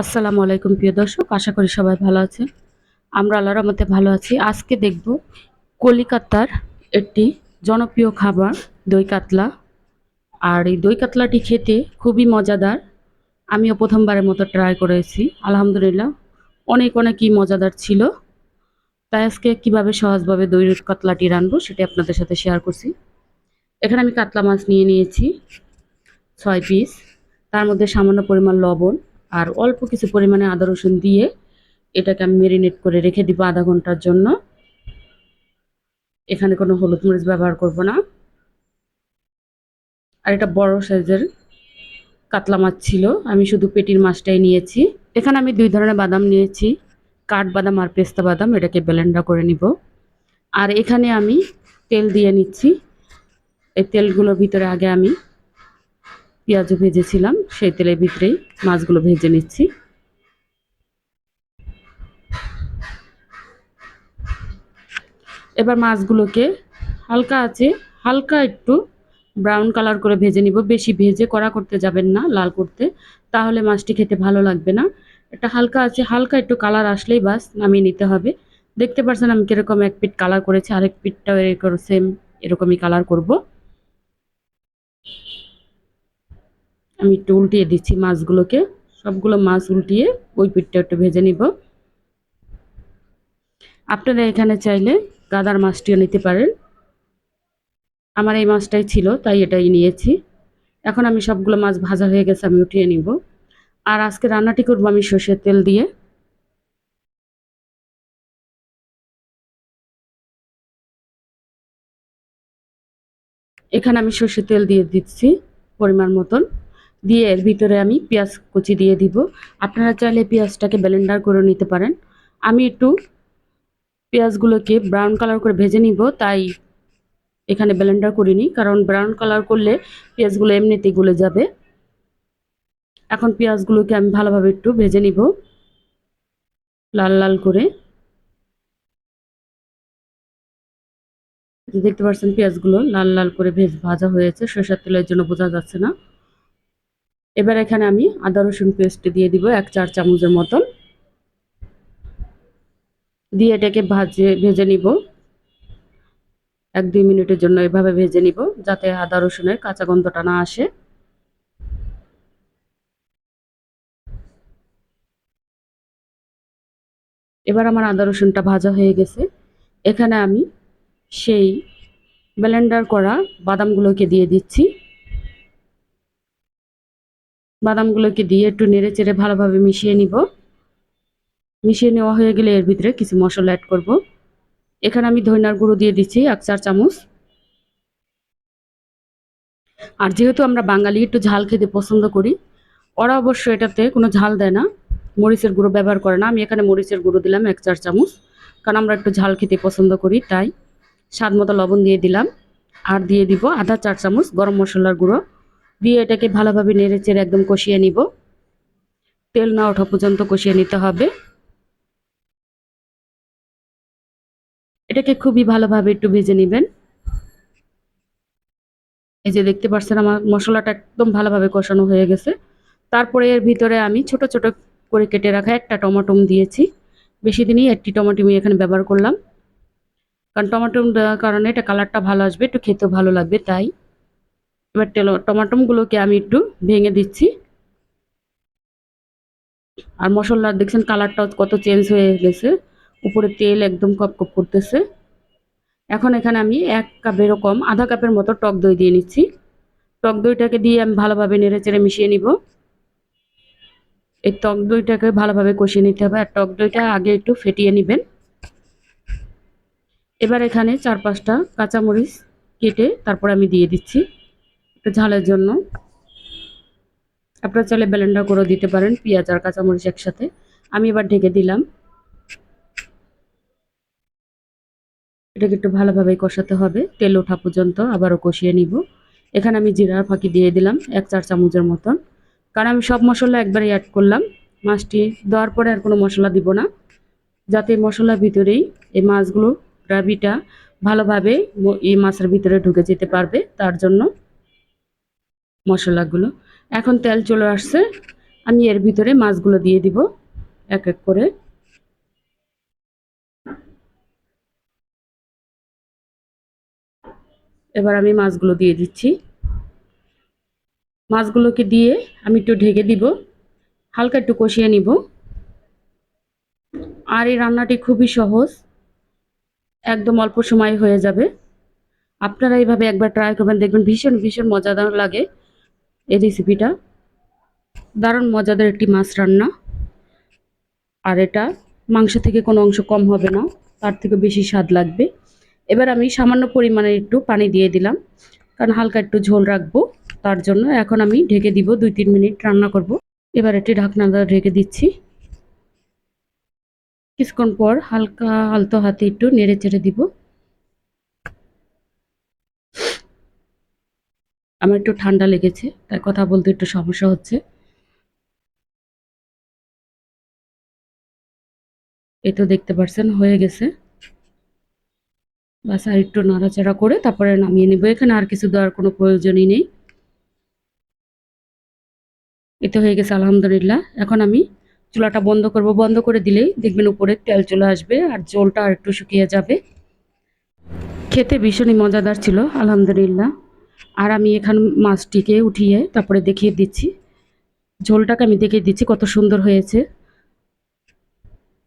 আসসালামু আলাইকুম, প্রিয় দর্শক। আশা করি সবাই ভালো আছেন আমরা আল্লাহর রহমতে ভালো আছি। আজকে দেখব কলিকাতার একটি জনপ্রিয় খাবার, দই কাতলা। আর এই দই কাতলাটি খেতে খুবই মজাদার। আমিও প্রথমবারের মতো ট্রাই করেছি। আলহামদুলিল্লাহ, অনেক অনেকই মজাদার ছিল। তাই আজকে কীভাবে সহজভাবে দই কাতলাটি রানবো সেটি আপনাদের সাথে শেয়ার করছি। এখানে আমি কাতলা মাছ নিয়ে নিয়েছি, ছয় পিস তার মধ্যে সামান্য পরিমাণ লবণ আর অল্প কিছু পরিমাণে আদা রসুন দিয়ে এটাকে আমি মেরিনেট করে রেখে দিব আধা ঘণ্টার জন্য। এখানে কোনো হলুদ মরিচ ব্যবহার করব না। আর এটা বড় সাইজের কাতলা মাছ ছিল, আমি শুধু পেটির মাছটাই নিয়েছি। এখানে আমি দুই ধরনের বাদাম নিয়েছি, কাঠ বাদাম আর পেস্তা বাদাম, এটাকে ব্লেন্ডার করে নিব। আর এখানে আমি তেল দিয়ে নিচ্ছি। এই তেলগুলোর ভিতরে আগে আমি পেঁয়াজও ভেজেছিলাম, সেই তেলের ভিতরেই মাছগুলো ভেজে নিচ্ছি। এবার মাছগুলোকে হালকা আছে, হালকা একটু ব্রাউন কালার করে ভেজে নিব। বেশি ভেজে কড়া করতে যাবেন না, লাল করতে, তাহলে মাছটি খেতে ভালো লাগবে না। এটা হালকা আছে, হালকা একটু কালার আসলেই বাস, নামিয়ে নিতে হবে। দেখতে পাচ্ছেন আমি কীরকম এক পিট কালার করেছি, আরেক পিটটাও এরকম সেম এরকমই কালার করব। আমি একটু উল্টিয়ে দিচ্ছি মাছগুলোকে। সবগুলো মাছ উল্টিয়ে ওই পিঠটা একটু ভেজে নিব। আপনারা এখানে চাইলে গাদার মাছটিও নিতে পারেন। আমার এই মাছটাই ছিল, তাই এটাই নিয়েছি। এখন আমি সবগুলো মাছ ভাজা হয়ে গেছে, আমি উঠিয়ে নিব। আর আজকে রান্নাটি করব আমি সর্ষের তেল দিয়ে। এখানে আমি সর্ষের তেল দিয়ে দিচ্ছি পরিমাণ মতন। দিয়ে এর ভিতরে আমি পেঁয়াজ কুচি দিয়ে দিব। আপনারা চাইলে পেঁয়াজটাকে ব্লেন্ডার করে নিতে পারেন। আমি একটু পেঁয়াজগুলোকে ব্রাউন কালার করে ভেজে নিব, তাই এখানে ব্লেন্ডার করিনি, কারণ ব্রাউন কালার করলে পেঁয়াজগুলো এমনিতেই গলে যাবে। এখন পেঁয়াজগুলোকে আমি ভালোভাবে একটু ভেজে নিব, লাল লাল করে। দেখতে পাচ্ছেন পেঁয়াজগুলো লাল লাল করে ভেজ ভাজা হয়েছে, সরষের তেলের জন্য বোঝা যাচ্ছে না। এবার এখানে আমি আদা রসুন পেস্ট দিয়ে দিব এক চার চামচের মতন। দিয়ে এটাকে ভাজে, ভেজে নিব। এক দুই মিনিটের জন্য এভাবে ভেজে নিব যাতে আদা রসুনের কাঁচা গন্ধটা না আসে। এবার আমার আদা রসুনটা ভাজা হয়ে গেছে। এখানে আমি সেই ব্লেন্ডার করা বাদামগুলোকে দিয়ে দিচ্ছি। বাদামগুলোকে দিয়ে একটু নেড়ে চেড়ে ভালোভাবে মিশিয়ে নিব। মিশিয়ে নেওয়া হয়ে গেলে এর ভিতরে কিছু মশলা অ্যাড করব। এখানে আমি ধইনার গুঁড়ো দিয়ে দিচ্ছি এক চার চামচ। আর যেহেতু আমরা বাঙালি, একটু ঝাল খেতে পছন্দ করি, ওরা অবশ্য এটাতে কোনো ঝাল দেয় না। মরিচের গুঁড়ো ব্যবহার করে না। আমি এখানে মরিচের গুঁড়ো দিলাম এক চার চামচ, কারণ আমরা একটু ঝাল খেতে পছন্দ করি, তাই স্বাদ মতো লবণ দিয়ে দিলাম। আর দিয়ে দিব আধা চার চামচ গরম মশলার গুঁড়ো। দিয়ে এটাকে ভালোভাবে নেড়ে চেড়ে একদম কষিয়ে নিব। তেল না ওঠা পর্যন্ত কষিয়ে নিতে হবে। এটাকে খুবই ভালোভাবে একটু ভেজে নেবেন। এই যে দেখতে পাচ্ছেন আমার মশলাটা একদম ভালোভাবে কষানো হয়ে গেছে। তারপরে এর ভিতরে আমি ছোট ছোট করে কেটে রাখা একটা টমাটোম দিয়েছি। বেশি দিনই একটি টমাটোমি এখানে ব্যবহার করলাম। কারণ টমাটোম দেওয়ার কারণে এটা কালারটা ভালো আসবে, একটু খেতেও ভালো লাগবে, তাই। এবার তেল টমাটোমগুলোকে আমি একটু ভেঙে দিচ্ছি। আর মশলার দেখছেন কালারটাও কত চেঞ্জ হয়ে গেছে। উপরে তেল একদম কপ কপ করতেছে। এখন এখানে আমি এক কাপ এরকম আধা কাপের মতো টক দই দিয়ে নিচ্ছি। টক দইটাকে দিয়ে আমি ভালোভাবে নেড়ে চেড়ে মিশিয়ে নিব। এই টক দইটাকে ভালোভাবে কষিয়ে নিতে হবে। আর টক দইটা আগে একটু ফেটিয়ে নেবেন। এবার এখানে চার পাঁচটা কাঁচামরিচ কেটে তারপর আমি দিয়ে দিচ্ছি। ঝালের জন্য। আপনারা চাইলে ব্লেন্ডার করে দিতে পারেন, পেঁয়াজ আর কাঁচামরিচ একসাথে। আমি এবার ঢেকে দিলাম। এটাকে একটু ভালোভাবে কষাতে হবে। তেল ওঠা পর্যন্ত আবারও কষিয়ে নিব। এখানে আমি জিরার ফাঁকি দিয়ে দিলাম, এক চার চামচের মতন। কারণ আমি সব মশলা একবারে অ্যাড করলাম। মাছটি দেওয়ার পরে আর কোনো মশলা দিব না। যাতে মশলার ভিতরেই এই মাছগুলো, গ্রাভিটা ভালোভাবে এই মাছের ভিতরে ঢুকে যেতে পারবে, তার জন্য। মশলাগুলো। এখন তেল চলে আসছে। আমি এর ভিতরে মাছগুলো দিয়ে দিব এক এক করে। এবার আমি মাছগুলো দিয়ে দিচ্ছি। মাছগুলোকে দিয়ে আমি একটু ঢেকে দিব। হালকা একটু কষিয়ে নিব। আর এই রান্নাটি খুবই সহজ। একদম অল্প সময় হয়ে যাবে। আপনারা এইভাবে একবার ট্রাই করবেন। দেখবেন ভীষণ ভীষণ মজাদার লাগে। এই রেসিপিটা দারুণ মজাদার একটি মাছ রান্না। আর এটা মাংস থেকে কোনো অংশ কম হবে না, তার থেকে বেশি স্বাদ লাগবে। এবার আমি সামান্য পরিমাণে একটু পানি দিয়ে দিলাম, কারণ হালকা একটু ঝোল রাখব, তার জন্য এখন আমি ঢেকে দিব দুই তিন মিনিট রান্না করব। এবার এটি ঢাকনা দিয়ে ঢেকে দিচ্ছি। কিছুক্ষণ পর হালকা আলতো হাতে একটু নেড়ে চেড়ে দিব। আমার একটু ঠান্ডা লেগেছে, তাই কথা বলতে একটু সমস্যা হচ্ছে। এই তো দেখতে পারছেন, হয়ে গেছে। বাস আর একটু নাড়াচাড়া করে তারপরে নামিয়ে নেব। এখানে আর কিছু দেওয়ার কোনো প্রয়োজনই নেই। এতে হয়ে গেছে, আলহামদুলিল্লাহ। এখন আমি চুলাটা বন্ধ করব। বন্ধ করে দিলেই দেখবেন উপরে তেল চলে আসবে আর জলটা আর একটু শুকিয়ে যাবে। খেতে ভীষণই মজাদার ছিল, আলহামদুলিল্লাহ। আর আমি এখান মাছটিকে উঠিয়ে তারপরে দেখিয়ে দিচ্ছি। ঝোলটাকে আমি দেখিয়ে দিচ্ছি কত সুন্দর হয়েছে।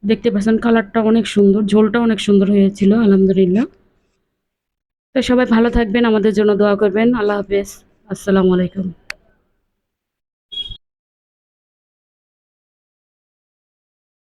দেখতে পাচ্ছেন কালারটা অনেক সুন্দর, ঝোলটা অনেক সুন্দর হয়েছিল, আলহামদুলিল্লাহ। তো সবাই ভালো থাকবেন, আমাদের জন্য দোয়া করবেন। আল্লাহ হাফেজ। আসসালামু আলাইকুম।